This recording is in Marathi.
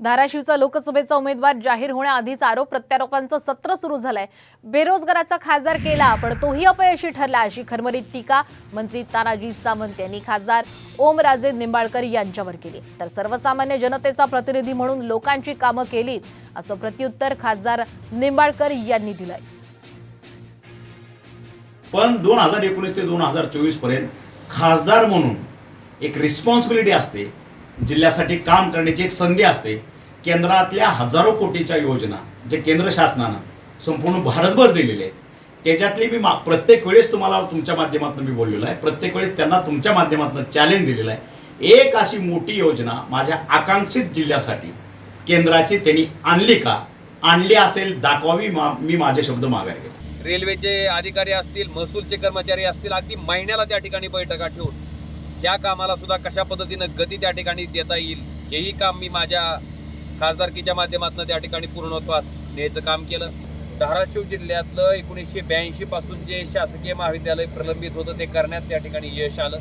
धाराशिवचा लोकसभेचा उमेदवार जाहीर होण्याआधीच आरोप प्रत्यारोपांचं सत्र सुरू झालंय. बेरोजगाराचा खासदार केला पण तोही अपयशी ठरला अशी खरमरीत टीका मंत्री तानाजी सावंत यांनी खासदार ओमराजे निंबाळकर यांच्यावर केली. तर सर्वसामान्य जनतेचा प्रतिनिधी म्हणून लोकांची कामं केलीत असं प्रत्युत्तर खासदार निंबाळकर यांनी दिलंय. पण दोन हजार एकोणीस ते दोन हजार चोवीसपर्यंत खासदार म्हणून एक रिस्पॉन्सिबिलिटी असते जिल्ह्यासाठी काम करण्याची एक संधी असते. केंद्रातल्या हजारो कोटीच्या योजना जे केंद्र शासनानं संपूर्ण भारतभर दिलेले आहेत. त्याच्यातली मी मा प्रत्येक वेळेस तुम्हाला तुमच्या माध्यमातून मी बोललेलो आहे. प्रत्येक वेळेस त्यांना तुमच्या माध्यमातून चॅलेंज दिलेलं आहे. एक अशी मोठी योजना माझ्या आकांक्षित जिल्ह्यासाठी केंद्राची त्यांनी आणली का? आणली असेल दाखवावी मा मी माझे शब्द मागायला रेल्वेचे अधिकारी असतील महसूलचे कर्मचारी असतील अगदी महिन्याला त्या ठिकाणी बैठका ठेवून ह्या कामाला सुद्धा कशा पद्धतीनं गती त्या ठिकाणी देता येईल हेही काम मी माझ्या खासदारकीच्या माध्यमातून त्या ठिकाणी पूर्णत्वास न्यायचं काम केलं. धाराशिव जिल्ह्यातलं एकोणीसशे ब्याऐंशी पासून जे शासकीय महाविद्यालय प्रलंबित होतं ते करण्यात त्या ठिकाणी यश आलं.